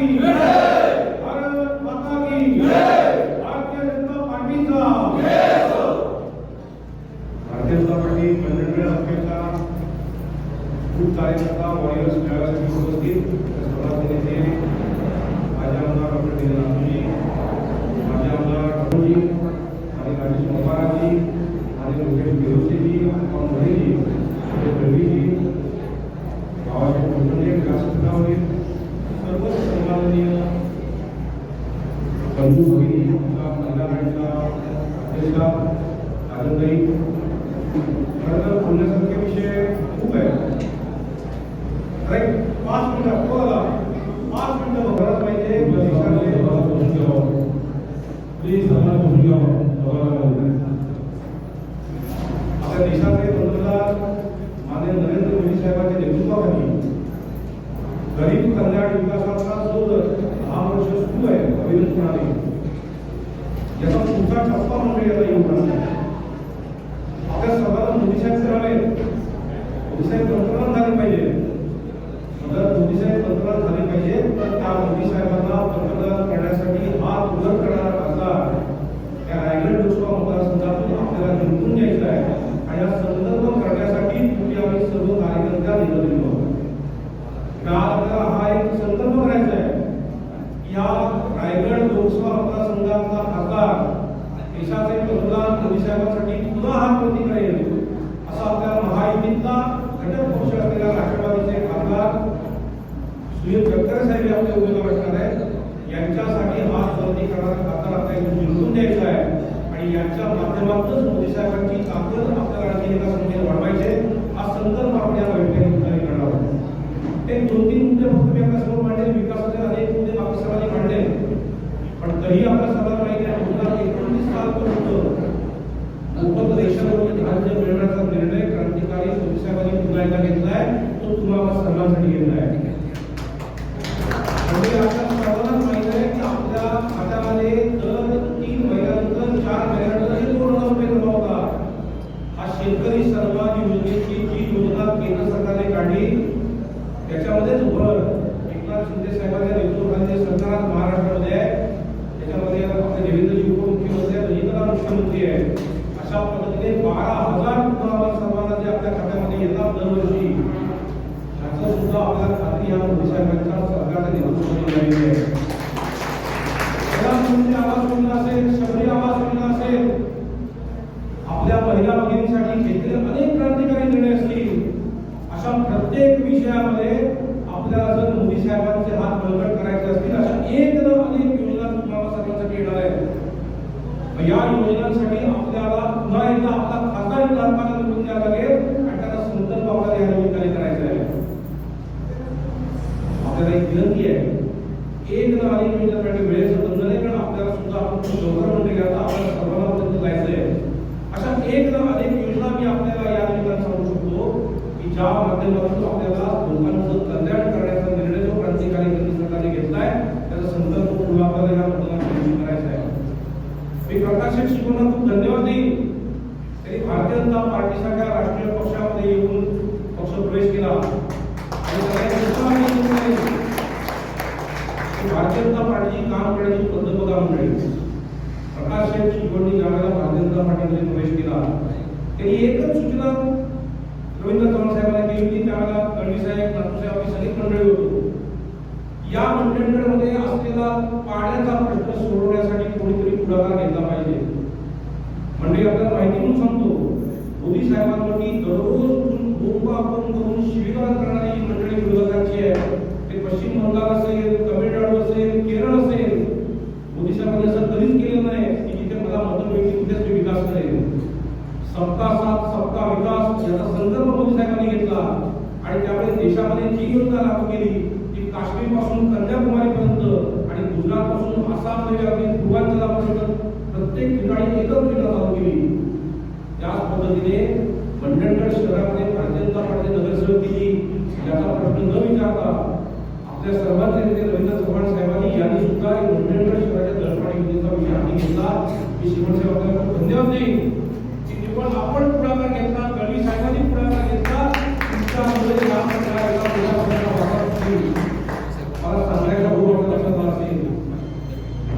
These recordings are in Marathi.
की भारत माता भारतीय जनता पार्टी मंडळ अध्यक्षा खूप कार्यकर्ता वॉरियर्स मेळाव्यासाठी उपस्थित त्या सर्वांचे नेते माझे आमदार डॉक्टर डी नाथजी माझे आमदार ठाकूरजी आणि राजेश पवारजी आणि मुकेश बिरोसेजी और मोरेजी आणि रवीजी गावाचे कुटुंबीय व्यासपीठावरील सर्व सन्माननीय बंधू भगिनी आमच्या महिला बँकच्या अध्यक्षा राजनताई खरं तर बोलण्यासारखे विषय खूप आहेत राईट पाच मिनिटं बोला पाच मिनिटं भरत पाहिजे प्लीज आम्हाला बसून आता देशाचे नरेंद्र मोदी साहेबांच्या नेतृत्वाखाली गरीब कल्याण विकासाचा जो हा वर्ष सुरू आहे अविरतपणाने याचा पुढचा टप्पा म्हणजे याचा येऊन आपल्या सर्वांना मोदी साहेब करावे मोदी साहेब पंतप्रधान झाले पाहिजे मोदी झाली पाहिजे तर त्या मोदी साहेबांना पंतप्रधान करण्यासाठी हात उलट करणारा खासदार या रायगड लोकसभा मतदारसंघातून आपल्याला निवडून द्यायचा आहे. आणि हा संदर्भ करण्यासाठी तुम्ही आम्ही सर्व कार्यकर्त्या निवडलेलो आहोत काल आपल्याला हा एक संदर्भ करायचा आहे? या रायगड लोकसभा मतदारसंघातला खासदार देशाचे पंतप्रधान मोदी साहेबांसाठी पुन्हा हा कृती करेल असा आपल्या महायुतीतला घटक पक्ष असलेल्या राष्ट्रवादीचे खासदार सुनील गडकरी साहेब आपले उमेदवार असणार आहेत. यांच्यासाठी हा कृती करणारा खासदार आपल्या इथे निवडून द्यायचा आहे. आणि यांच्या माध्यमातूनच मोदी साहेबांची ताकद आपल्याला आणखी एका संख्येत वाढवायचे हा संदर्भ आपण या बैठकीत करणार आहोत. एक दोन तीन मुद्दे फक्त मी आपल्यासमोर मांडले. विकासाचे अनेक मुद्दे बाकी मांडले. पण तरी आपल्या सर्वांना माहिती आहे दोन हजार एकोणीस सालपर्यंत मोफत देशामध्ये म्हणजे धान्य मिळवण्याचा निर्णय क्रांतिकारी मोदी साहेबांनी पुन्हा एकदा घेतला आहे. तो तुम्हाला सर्वांसाठी घेतलाय आहे आपल्या सर्वांनाच माहिती आहे की आपल्या खात्यामध्ये दर तीन महिन्यानंतर चार महिन्यानंतर एक दोन हजार रुपये जमा होतात हा शेतकरी सन्मान योजनेची जी योजना केंद्र सरकारने काढली त्याच्यामध्येच भर एकनाथ शिंदे साहेबांच्या नेतृत्वाखाली जे सरकार आज महाराष्ट्रामध्ये आहे त्याच्यामध्ये आपले देवेंद्रजी उपमुख्यमंत्री आहेत अजितदादा मुख्यमंत्री आहे ते बारा हजार कुटुंबाला सर्वांना आपल्या खात्यामध्ये येतात दरवर्षी. ह्याचं सुद्धा आपल्याला खात्री या मोदी साहेबांच्या सरकारच्या नेतृत्वाने आहे प्रधानमंत्री आवास योजना असेल शहरी आवास योजना असेल आपल्या महिला भगिनींसाठी घेतलेले अनेक क्रांतिकारी निर्णय असतील अशा प्रत्येक विषयामध्ये आपल्याला जर मोदी साहेबांचे हात बळकट करायचे असतील अशा एक न अनेक योजना तुम्हाला सर्वांसाठी येणार आहेत मग या योजनांसाठी आपल्याला पुन्हा एकदा आपला खासदार विधानसभा निवडून द्यावा लागेल आणि त्याचा संदर्भ आपल्याला या निमित्ताने करायचा आहे आपल्याला एक विनंती आहे एक न अनेक योजनांसाठी वेळेचं बंधन आहे कारण आपल्याला सुद्धा आपण खूप लवकर म्हणजे गेला आपल्याला सर्वांना पर्यंत जायचं आहे अशा एक न अनेक योजना मी आपल्याला या निमित्ताने सांगू शकतो की ज्या माध्यमातून आपल्याला लोकांचं कल्याण करण्याचा निर्णय जो क्रांतिकारी केंद्र सरकारने घेतलाय त्याचा संदर्भ पुढे आपल्याला या मतदानात करायचा आहे. मी प्रकाश शेठ खूप धन्यवाद देईन त्यांनी भारतीय जनता पार्टीसारख्या राष्ट्रीय पक्षामध्ये येऊन पक्ष प्रवेश केला आणि सगळ्यांनी उत्साह व्यक्त केला. की भारतीय जनता पार्टीची काम करण्याची पद्धत बघा मंडळी प्रकाश शेठ शिकवणी ज्यावेळेला भारतीय जनता पार्टीमध्ये प्रवेश केला त्यांनी एकच सूचना रवींद्र चव्हाण साहेबांना केली होती त्यावेळेला कळवी साहेब नातू साहेब आम्ही सगळी मंडळी होतो. या मंडळींमध्ये असलेला पाण्याचा प्रश्न सोडवण्यासाठी कोणीतरी पुढाकार घेतला पाहिजे. म्हणजे आपल्याला माहिती म्हणून सांगतो मोदी साहेबांवरती दररोज उठून बोंबा आपण करून शिवीगाळ करणारी ही मंडळी विरोधकांची आहे. ते पश्चिम बंगाल असेल तमिळनाडू असेल केरळ असेल. मोदी साहेबांनी असं कधीच केलं नाही की जिथे मला मतं मिळतील तिथेच विकास करेल. सबका साथ सबका विकास याचा संदर्भ मोदी साहेबांनी घेतला. आणि त्यामुळे देशामध्ये जी योजना लागू केली ती काश्मीरपासून कन्याकुमारी पर्यंत आणि गुजरात पासून आसाम अगदी पूर्वांचलापर्यंत प्रत्येक ठिकाणी एकच योजना लागू केली. त्याच पद्धतीने मंडणगड शहरामध्ये भारतीय जनता पार्टीचे नगरसेवक दिली. याचा प्रश्न न विचारता आपल्या सर्वांचे नेते रवींद्र चव्हाण साहेबांनी यांनी सुद्धा मंडणगड शहराच्या दळपाणी योजनेचा विषय हाती घेतला. मी शिवसेना धन्यवाद देईन. पण आपण पुढाकार घेतला गडी साहेबांनी पुढाकार घेतला तुमच्यामध्ये काम मला सांगायला खूप वाटत असं असेल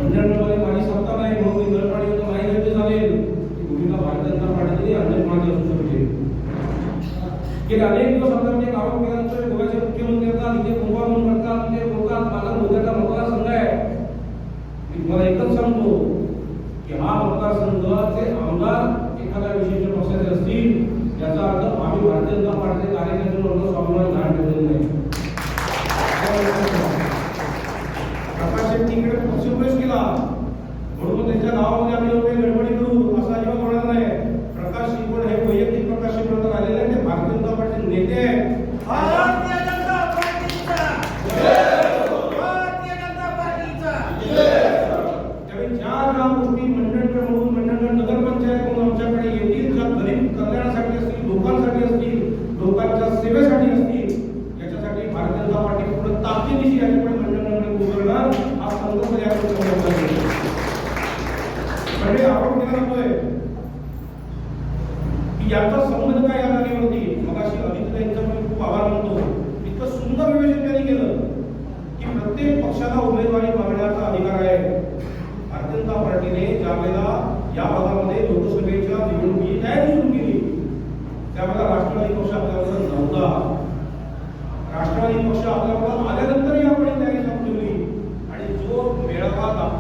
अंजनमध्ये माझी सत्ता नाही म्हणून मी दरपाणी नाही घेतले चालेल भूमिका भारतीय जनता पार्टीची अंजनपाणी असू शकते. गेले अनेक दिवस आमदार म्हणजे काम केल्यानंतर गोव्याचे मुख्यमंत्री आता निखिल कुमार म्हणून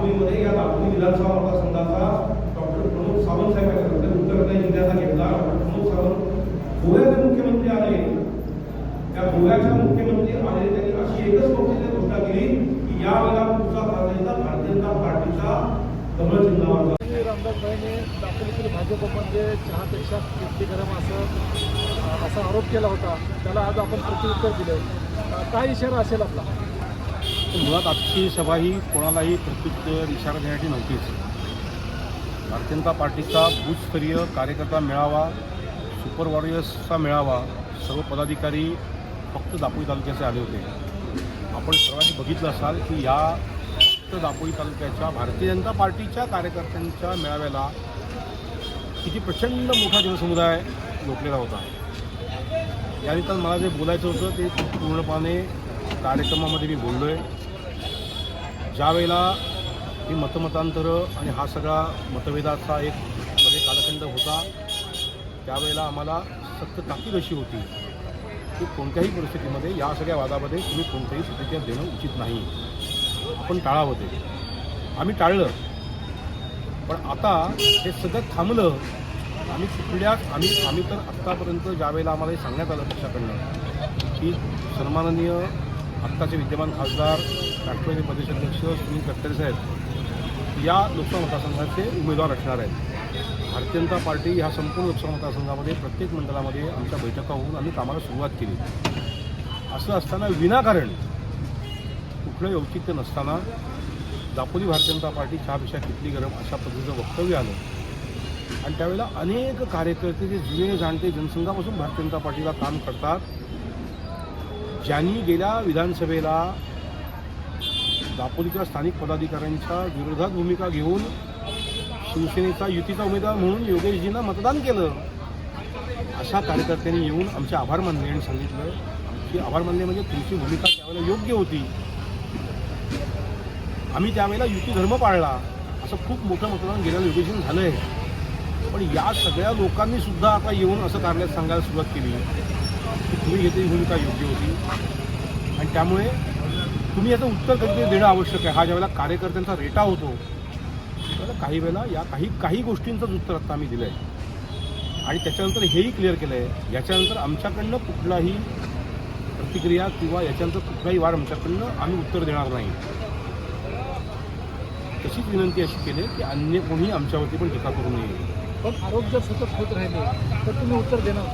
मेळावा या दापोली विधानसभा मतदारसंघाचा डॉक्टर प्रमोद सावंत साहेब आहेत डॉक्टर जिल्ह्याचा घेतला. डॉक्टर प्रमोद सावंत गोव्याचे मुख्यमंत्री आले. त्या गोव्याच्या मुख्यमंत्री आले. त्यांनी अशी एकच पक्षाची घोषणा केली की या वेळेला पुढचा प्राधान्यता भारतीय जनता पार्टीचा कमळ चिन्हावर रामदास भाईने दापोलीतील भाजपमध्ये म्हणजे चहापेक्षा कीर्ती गरम असं असा आरोप केला होता. त्याला आज आपण प्रत्युत्तर दिलं काय इशारा असेल आपला? मुळात आजची सभा ही कोणालाही प्रत्युत्तर इशारा देण्याची नव्हतीच. भारतीय जनता पार्टीचा बूथस्तरीय कार्यकर्ता मेळावा सुपर वॉरियर्सचा मेळावा सर्व पदाधिकारी फक्त दापोली तालुक्याचे आले होते. आपण सर्वांनी बघितलं असाल की या फक्त दापोली तालुक्याच्या भारतीय जनता पार्टीच्या कार्यकर्त्यांच्या मेळाव्याला किती प्रचंड मोठा जनसमुदाय लोटलेला होता. यानिमित्तानं मला जे बोलायचं होतं ते पूर्णपणे कार्यक्रमामध्ये मी बोललो आहे ज्या वेळेला ही मतमतांतरं आणि हा सगळा मतभेदाचा एक मध्ये कालखंड होता त्यावेळेला आम्हाला सक्त ताकीद अशी होती की कोणत्याही परिस्थितीमध्ये या सगळ्या वादामध्ये तुम्ही कोणत्याही प्रतिक्रिया देणं उचित नाही. आपण टाळावं ते आम्ही टाळलं. पण आता हे सगळं थांबलं. आम्ही कुठल्याच आम्ही आम्ही तर आत्तापर्यंत ज्यावेळेला आम्हाला हे सांगण्यात आलं पक्षाकडनं की सन्माननीय आत्ताचे विद्यमान खासदार राष्ट्रवादी प्रदेशाध्यक्ष सुनील तटकरे साहेब या लोकसभा मतदारसंघाचे उमेदवार असणार आहेत. भारतीय जनता पार्टी ह्या संपूर्ण लोकसभा मतदारसंघामध्ये प्रत्येक मंडळामध्ये आमच्या बैठका होऊन आम्ही कामाला सुरुवात केली. असं असताना विनाकारण कुठलंही औचित्य नसताना दापोली भारतीय जनता पार्टी चहापेक्षा कितली गरम अशा पद्धतीचं वक्तव्य आलं. आणि त्यावेळेला अनेक कार्यकर्ते जे जुने जाणते जनसंघापासून भारतीय जनता पार्टीला काम करतात ज्यांनी गेल्या विधानसभेला दापोलीच्या स्थानिक पदाधिकाऱ्यांच्या विरोधात भूमिका घेऊन शिवसेनेचा युतीचा उमेदवार म्हणून योगेशजींना मतदान केलं अशा कार्यकर्त्यांनी येऊन आमचे आभार मानले आणि सांगितलं. की आभार मानले म्हणजे तुमची भूमिका त्यावेळेला योग्य होती. आम्ही त्यावेळेला युती धर्म पाळला असं खूप मोठं मतदान गेल्या योगेशन झालं आहे पण या सगळ्या लोकांनी सुद्धा आता येऊन असं कार्यालयात सांगायला सुरुवात केली. की तुम्ही घेतलेली भूमिका योग्य होती. आणि त्यामुळे तुम्ही याचं उत्तर कधीतरी देणं आवश्यक आहे. हा ज्यावेळेला कार्यकर्त्यांचा रेटा होतो त्याला काही वेळेला या काही काही गोष्टींचंच उत्तर आता आम्ही दिलं आहे आणि त्याच्यानंतर हेही क्लिअर केलं आहे याच्यानंतर आमच्याकडनं कुठलाही प्रतिक्रिया किंवा याच्यानंतर कुठलाही वार आमच्याकडनं आम्ही उत्तर देणार नाही. तशीच विनंती अशी केली की अन्य कोणी आमच्यावरती पण टीका करू नये. पण आरोप जर सतत होत राहिले तर तुम्ही उत्तर देणार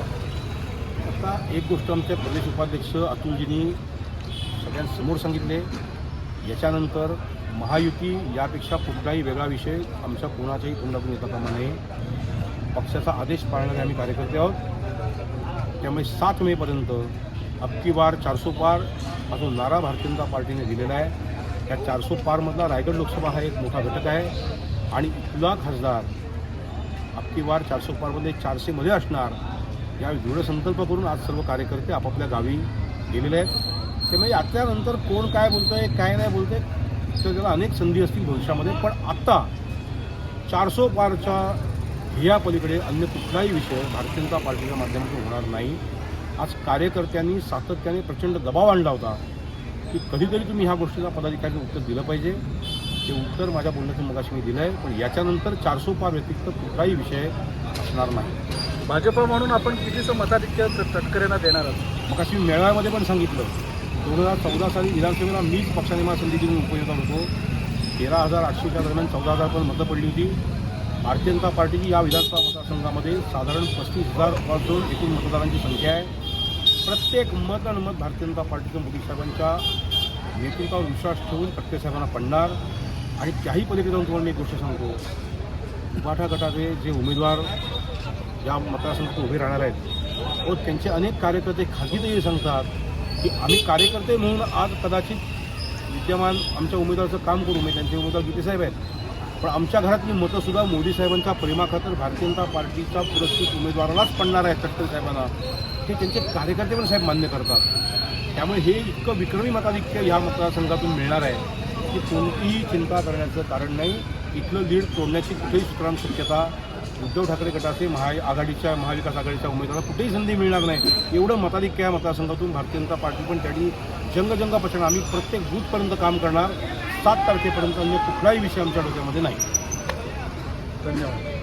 आता एक गोष्ट आमचे प्रदेश उपाध्यक्ष अतुलजींनी सगळ्यांसमोर सांगितले. याच्यानंतर महायुती यापेक्षा कुठलाही वेगळा विषय आमच्या कोणाच्याही तोंडातून येता कामा नाही पक्षाचा आदेश पाळणारे आम्ही कार्यकर्ते आहोत. त्यामुळे सात मेपर्यंत अबकी बार चारसो पार हा जो नारा भारतीय जनता पार्टीने दिलेला आहे. त्या चारसो पारमधला रायगड लोकसभा हा एक मोठा घटक आहे. आणि इथला खासदार अबकी बार चारसो पारमध्ये चारशेमध्ये असणार या दृढ संकल्प करून आज सर्व कार्यकर्ते आपापल्या गावी गेलेले आहेत. त्यामुळे याच्यानंतर कोण काय बोलतंय काय नाही बोलत तर त्याला अनेक संधी असतील भविष्यामध्ये. पण आत्ता चारसो पारच्या ध्येया पलीकडे अन्य कुठलाही विषय भारतीय जनता पार्टीच्या माध्यमातून होणार नाही. आज कार्यकर्त्यांनी सातत्याने प्रचंड दबाव आणला होता की कधीतरी तुम्ही ह्या गोष्टीला पदाधिकाऱ्यांनी उत्तर दिलं पाहिजे. ते उत्तर माझ्या बोलण्याचं मगाशी मी दिलं आहे पण याच्यानंतर चारसो पार व्यतिरिक्त कुठलाही विषय असणार नाही. भाजप म्हणून आपण कितीचं मताधिक्य तटकरेंना देणार आहोत? मग अशी मेळाव्यामध्ये पण सांगितलं. दोन हजार चौदा साली विधानसभेला मीच पक्षनिर्माण समितीतून उपयोगात होतो. तेरा हजार आठशेच्या दरम्यान चौदा हजार पण मतं पडली होती. भारतीय जनता पार्टीची या विधानसभा मतदारसंघामध्ये साधारण पस्तीस हजारपासून एकूण मतदारांची संख्या आहे. प्रत्येक मत आणि मत भारतीय जनता पार्टीचं मोदी साहेबांच्या नेतृत्वावर विश्वास ठेवून प्रत्येक साहेबांना पडणार. आणि त्याही पलीकडे जाऊन तुम्हाला मी एक गोष्ट सांगतो. उपाठा गटाचे जे उमेदवार या मतदारसंघात उभे राहणार आहेत व त्यांचे अनेक कार्यकर्ते खाजगीतही सांगतात की आम्ही कार्यकर्ते म्हणून आज कदाचित विद्यमान आमच्या उमेदवाराचं काम करू मी त्यांचे उमेदवार गीते साहेब आहेत. पण आमच्या घरातली मतंसुद्धा मोदी साहेबांच्या प्रेमाखातर भारतीय जनता पार्टीचा पुरस्कृत उमेदवारालाच पडणार आहे तटकरे साहेबांना. हे त्यांचे कार्यकर्ते पण साहेब मान्य करतात. त्यामुळे हे इतकं विक्रमी मताधिक्य या मतदारसंघातून मिळणार आहे की कोणतीही चिंता करण्याचं कारण नाही. इथलं लीड तोडण्याची कुठेही सुतराम शक्यता उद्धव ठाकरे गटाचे महा आघाडीच्या महाविकास आघाडीच्या उमेदवाराला कुठेही संधी मिळणार नाही. एवढं मताधिक्य या मतदारसंघातून भारतीय जनता पार्टी पण त्यांनी जंगजंग पचणार आम्ही प्रत्येक बूथपर्यंत काम करणार. सात तारखेपर्यंत अन्य कुठलाही विषय आमच्या डोक्यामध्ये नाही. धन्यवाद.